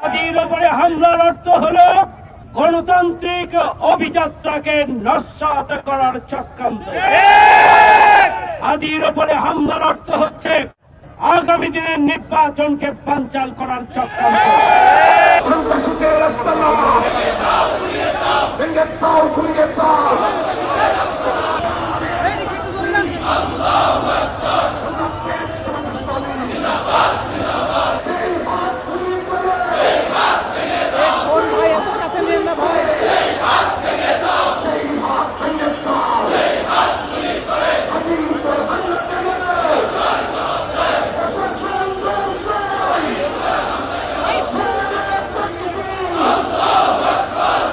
আদির ওপরে হামলার অর্থ হলো গণতান্ত্রিক অভিযাত্রাকে নস্বাত করার চক্রান্ত। আদির ওপরে হামলার অর্থ হচ্ছে আগামী দিনের নির্বাচনকে পাঞ্চাল করার চক্রান্ত রাস্তা না ভেঙে দাও ঘুরিয়ে দাও কোন ভাই এত কাছে নিন না ভাই এ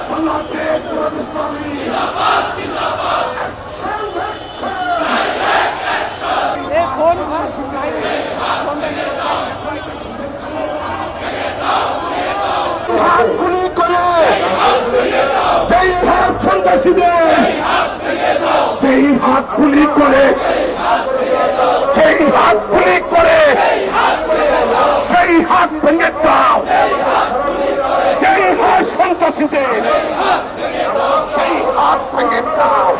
কোন ভাই হাত গুলি করে যেই হাত সন্ত্রাসীদের যেই হাত গুলি করে সেই হাত গুলি করে সেই হাত ভেঙে দাও যেই হাত সন্ত্রাসীদের সেই হাত ভেঙে দাও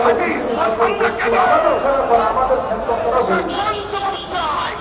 আমি আমরা কেন চাই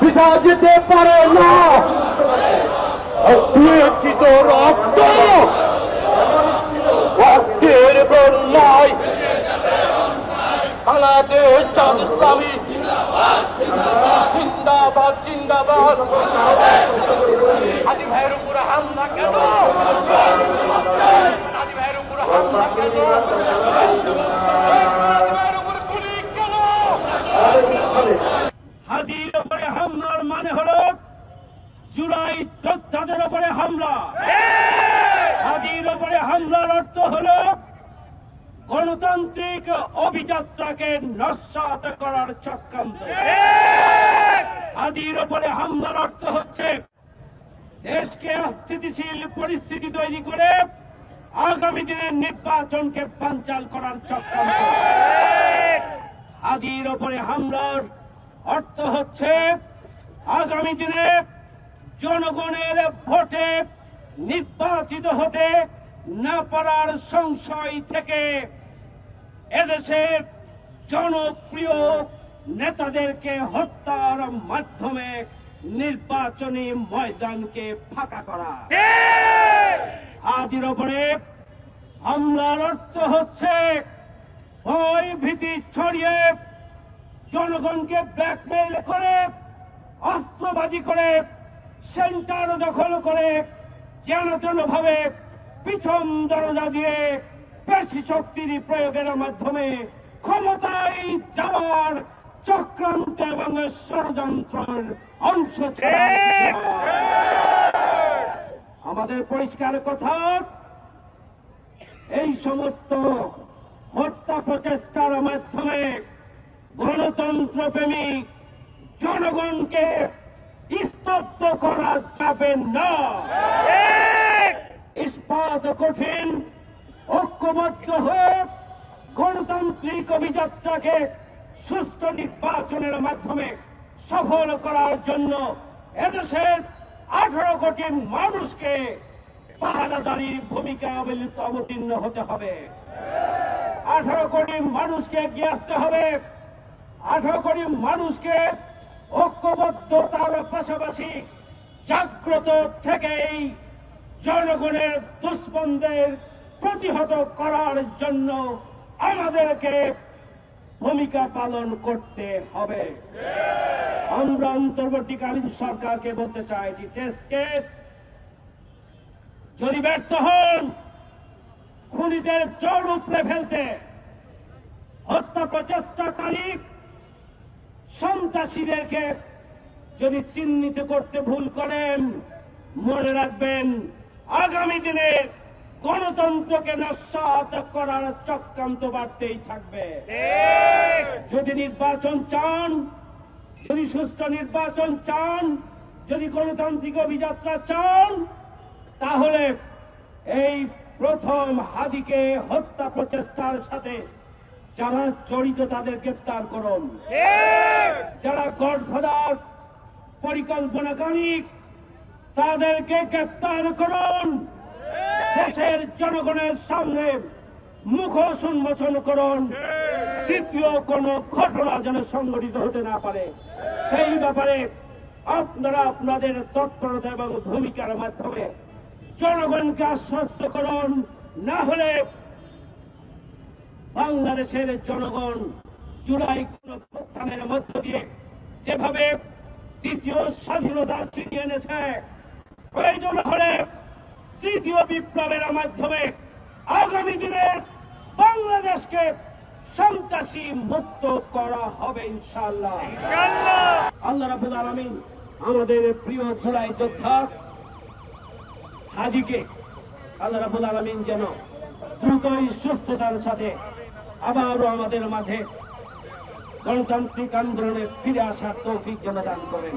পিতা যেতে পারে না। রক্ত রক্তের বন্যায় বাংলাদেশ চাঁদ জিন্দাবাদ জিন্দাবাদ। আদি ভাইয়ের হামলা কেন? আদি ভাইয়ের হামলা কেন আদি ভাইয়ের উপরে গুলি কেন হাদির ওপরে হামলার মানে হলো জুলাই যোদ্ধাদের ওপরে হামলা হাদির ওপরে হামলার অর্থ হলো গণতান্ত্রিক অভিযাত্রাকে নস্বাত করার চক্রান্ত। হাদির ওপরে হামলার অর্থ হচ্ছে, দেশকে অস্থিতিশীল পরিস্থিতি তৈরি করে আগামী দিনের নির্বাচনকে পাঞ্চাল করার চক্রান্ত। আদির ওপরে হামলার অর্থ হচ্ছে, আগামী দিনে জনগণের ভোটে নির্বাচিত হতে না পারার সংশয় থেকে এদেশের জনপ্রিয় নেতাদেরকে হত্যার মাধ্যমে নির্বাচনী ময়দানকে ফাঁকা করা। আদির ওপরে হামলার অর্থ হচ্ছে ভয় ভীতি ছড়িয়ে জনগণকে ব্ল্যাকমেইল করে অস্ত্রবাজি করে সেন্টার দখল করে যেন তেন ভাবে পিছন দরজা দিয়ে পেশি শক্তির প্রয়োগের মাধ্যমে ক্ষমতায় যাওয়ার চক্রান্ত এবং ষড়যন্ত্রের অংশ আমাদের পরিষ্কার কথা এই সমস্ত হত্যা প্রচেষ্টার মাধ্যমে গণতন্ত্র প্রেমিক জনগণকে স্তব্ধ করা যাবে না। ইস্পাত কঠিন ঐক্যবদ্ধ হয়ে গণতান্ত্রিক অভিযাত্রাকে সুষ্ঠু নির্বাচনের মাধ্যমে সফল করার জন্য এদেশের আঠারো কোটি মানুষকে পাহারাদারির ভূমিকা অবতীর্ণ হতে হবে। আঠারো কোটি মানুষকে এগিয়ে আসতে হবে। আঠারো কোটি মানুষকে ঐক্যবদ্ধতার পাশাপাশি জাগ্রত থেকেই জনগণের দুষ্পন্দের প্রতিহত করার জন্য আমাদেরকে ভূমিকা পালন করতে হবে। আমরা অন্তর্বর্তীকালীন সরকারকে বলতে চাই যে টেস্ট কেস যদি ব্যর্থ হন, খুনিদের চড় উপড়ে ফেলতে, হত্যা প্রচেষ্টাকারী সন্ত্রাসীদেরকে যদি চিহ্নিত করতে ভুল করেন, মনে রাখবেন, আগামী দিনে গণতন্ত্রকে নস্বাত করার চক্রান্ত বাড়তেই থাকবে। যদি নির্বাচন চান যদি সুষ্ঠু নির্বাচন চান যদি গণতান্ত্রিক অভিযাত্রা চান তাহলে এই প্রথম হাদিকে হত্যা প্রচেষ্টার সাথে যারা জড়িত তাদের গ্রেপ্তার করুন। যারা গডফাদার পরিকল্পনাকারী তাদেরকে গ্রেপ্তার করুন। দেশের জনগণের সামনে মুখোশ উন্মোচন করুন। দ্বিতীয় কোন ঘটনা যেন সংঘটিত হতে না পারে। সেই ব্যাপারে আপনারা আপনাদের তৎপরতা এবং ভূমিকার মাধ্যমে জনগণকে আশ্বস্ত করুন। না হলে বাংলাদেশের জনগণ জুলাই কোন প্রত্যানের মধ্য দিয়ে যেভাবে দ্বিতীয় স্বাধীনতা ছিনিয়ে এনেছে, প্রয়োজন হলে তৃতীয় বিপ্লবের মাধ্যমে আগামী দিনে বাংলাদেশকে সন্ত্রাসী মুক্ত করা হবে ইনশাআল্লাহ। আল্লাহ রাবুল আলমিন আমাদের প্রিয় জুলাই যোদ্ধা হাজিকে আল্লাহ রাবুল আলমিন যেন দ্রুতই সুস্থতার সাথে আবারও আমাদের মাঝে গণতান্ত্রিক আন্দোলনে ফিরে আসার তৌফিক যেন দান করেন।